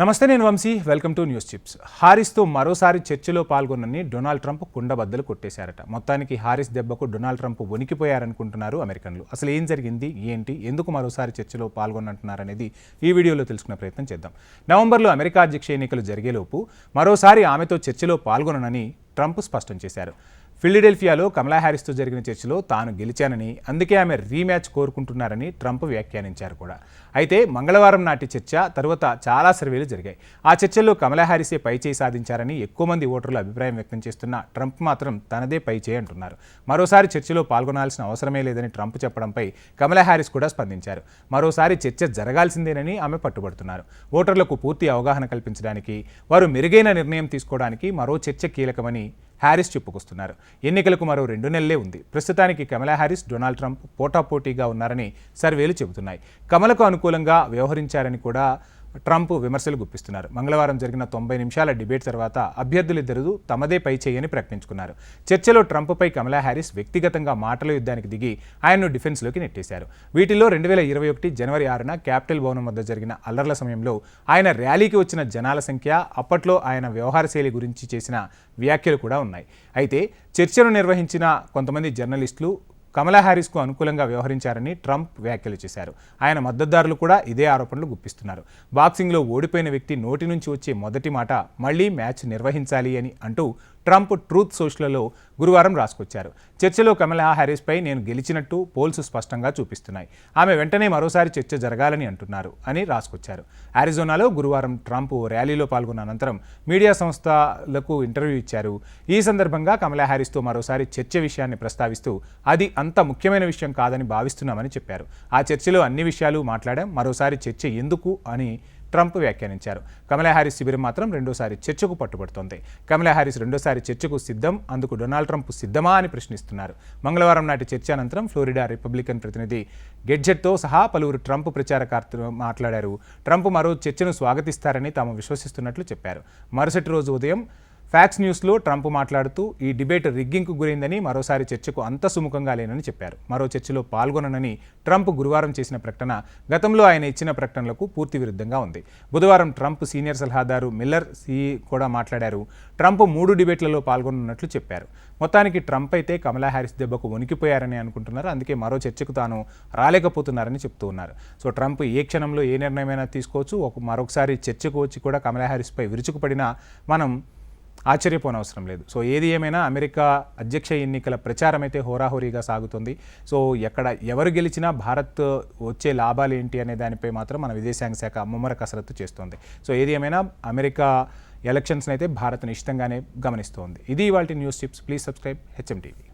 నమస్తే నేను Vamsi. Welcome to news chips. హారిస్తో మరోసారి చర్చలో పాల్గొనని డొనాల్డ్ ట్రంప్ కుండబద్దలు కొట్టేశారట. మొత్తానికి హారిస్ దెబ్బకు డొనాల్డ్ ట్రంప్ వణికిపోయారనుకుంటున్నారు అమెరికన్లు. అసలు ఏం జరిగింది? ఏంటి? ఎందుకు మరోసారి చర్చలో పాల్గొనంటున్నారనేది ఈ వీడియోలో తెలుసుకునే ప్రయత్నం చేద్దాం. నవంబర్లో అమెరికా అధ్యక్ష ఎన్నికలు జరిగేలోపు మరోసారి ఆమెతో చర్చలో పాల్గొననని ట్రంప్ స్పష్టం చేశారు. ఫిలిడెల్ఫియాలో కమలా హ్యారిస్తో జరిగిన చర్చలో తాను గెలిచానని అందుకే ఆమె రీమ్యాచ్ కోరుకుంటున్నారని ట్రంప్ వ్యాఖ్యానించారు కూడా. అయితే మంగళవారం నాటి చర్చ తరువాత చాలా సర్వేలు జరిగాయి. ఆ చర్చల్లో కమలా హ్యారిసే పైచేయి సాధించారని ఎక్కువ మంది ఓటర్లు అభిప్రాయం వ్యక్తం చేస్తున్న ట్రంప్ మాత్రం తనదే పైచేయి అంటున్నారు. మరోసారి చర్చలో పాల్గొనాల్సిన అవసరమే లేదని ట్రంప్ చెప్పడంపై కమలా హ్యారిస్ కూడా స్పందించారు. మరోసారి చర్చ జరగాల్సిందేనని ఆమె పట్టుబడుతున్నారు. ఓటర్లకు పూర్తి అవగాహన కల్పించడానికి వారు మెరుగైన నిర్ణయం తీసుకోవడానికి మరో చర్చ కీలకమని హ్యారిస్ చెప్పుకొస్తున్నారు. ఎన్నికలకు మరో రెండు నెలలే ఉంది. ప్రస్తుతానికి కమలా హ్యారిస్ డొనాల్డ్ ట్రంప్ పోటాపోటీగా ఉన్నారని సర్వేలు చెబుతున్నాయి. కమలకు అనుకూలంగా వ్యవహరించారని కూడా ట్రంప్ విమర్శలు గుప్పిస్తున్నారు. మంగళవారం జరిగిన తొంభై నిమిషాల డిబేట్ తర్వాత అభ్యర్థులిద్దరూ తమదే పై చేయని ప్రకటించుకున్నారు. చర్చలో ట్రంప్పై కమలా హ్యారిస్ వ్యక్తిగతంగా మాటల యుద్ధానికి దిగి ఆయన్ను డిఫెన్స్లోకి నెట్టేశారు. వీటిలో రెండు వేల ఇరవై ఒకటి జనవరి ఆరున క్యాపిటల్ భవనం వద్ద జరిగిన అల్లర్ల సమయంలో ఆయన ర్యాలీకి వచ్చిన జనాల సంఖ్య అప్పట్లో ఆయన వ్యవహార శైలి గురించి చేసిన వ్యాఖ్యలు కూడా ఉన్నాయి. అయితే చర్చను నిర్వహించిన కొంతమంది జర్నలిస్టులు కమలా హ్యారిస్కు అనుకూలంగా వ్యవహరించారని ట్రంప్ వ్యాఖ్యలు చేశారు. ఆయన మద్దతుదారులు కూడా ఇదే ఆరోపణలు గుప్పిస్తున్నారు. బాక్సింగ్లో ఓడిపోయిన వ్యక్తి నోటి నుంచి వచ్చే మొదటి మాట మళ్ళీ మ్యాచ్ నిర్వహించాలి అని అంటూ ట్రంప్ ట్రూత్ సోషల్లో గురువారం రాసుకొచ్చారు. చర్చలో కమలా హ్యారిస్పై నేను గెలిచినట్టు పోల్స్ స్పష్టంగా చూపిస్తున్నాయి. ఆమె వెంటనే మరోసారి చర్చ జరగాలని అంటున్నారు అని రాసుకొచ్చారు. అరిజోనాలో గురువారం ట్రంప్ ర్యాలీలో పాల్గొన్న అనంతరం మీడియా సంస్థలకు ఇంటర్వ్యూ ఇచ్చారు. ఈ సందర్భంగా కమలా హ్యారిస్తో మరోసారి చర్చ విషయాన్ని ప్రస్తావిస్తూ అది అంత ముఖ్యమైన విషయం కాదని భావిస్తున్నామని చెప్పారు. ఆ చర్చలో అన్ని విషయాలు మాట్లాడాం. మరోసారి చర్చ ఎందుకు అని ట్రంప్ వ్యాఖ్యానించారు. కమలా హ్యారిస్ శిబిరం మాత్రం రెండోసారి చర్చకు పట్టుబడుతోంది. కమలా హ్యారిస్ రెండోసారి చర్చకు సిద్ధం అందుకు డొనాల్డ్ ట్రంప్ సిద్ధమా అని ప్రశ్నిస్తున్నారు. మంగళవారం నాటి చర్చ అనంతరం ఫ్లోరిడా రిపబ్లికన్ ప్రతినిధి గెడ్జెట్తో సహా పలువురు ట్రంప్ ప్రచారకర్తలు మాట్లాడారు. ట్రంప్ మరో చర్చను స్వాగతిస్తారని తాము విశ్వసిస్తున్నట్లు చెప్పారు. మరుసటి రోజు ఉదయం ఫ్యాక్స్ న్యూస్లో ట్రంప్ మాట్లాడుతూ ఈ డిబేట్ రిగ్గింగ్కు గురైందని మరోసారి చర్చకు అంత సుముఖంగా లేనని చెప్పారు. మరో చర్చలో పాల్గొననని ట్రంప్ గురువారం చేసిన ప్రకటన గతంలో ఆయన ఇచ్చిన ప్రకటనలకు పూర్తి విరుద్ధంగా ఉంది. బుధవారం ట్రంప్ సీనియర్ సలహాదారు మిల్లర్ సి కూడా మాట్లాడారు. ట్రంప్ మూడు డిబేట్లలో పాల్గొనున్నట్లు చెప్పారు. మొత్తానికి ట్రంప్ అయితే కమలా హ్యారిస్ దెబ్బకు వణికిపోయారని అనుకుంటున్నారు. అందుకే మరో చర్చకు తాను రాలేకపోతున్నారని చెప్తూ ఉన్నారు. సో ట్రంప్ ఏ క్షణంలో ఏ నిర్ణయమైనా తీసుకోవచ్చు. ఒక మరొకసారి చర్చకు వచ్చి కూడా కమలా హ్యారిస్పై విరుచుకుపడినా మనం ఆశ్చర్యపోనవసరం లేదు. సో ఏది ఏమైనా అమెరికా అధ్యక్ష ఎన్నికల ప్రచారం అయితే హోరాహోరీగా సాగుతుంది. సో ఎక్కడ ఎవరు గెలిచినా భారత్ వచ్చే లాభాలు ఏంటి అనే దానిపై మాత్రం మన విదేశాంగ శాఖ ముమ్మర కసరత్తు చేస్తోంది. సో ఏది ఏమైనా అమెరికా ఎలక్షన్స్ని అయితే భారత్ నిశ్చితంగానే గమనిస్తోంది. ఇది వాటి news tips. Please subscribe H M TV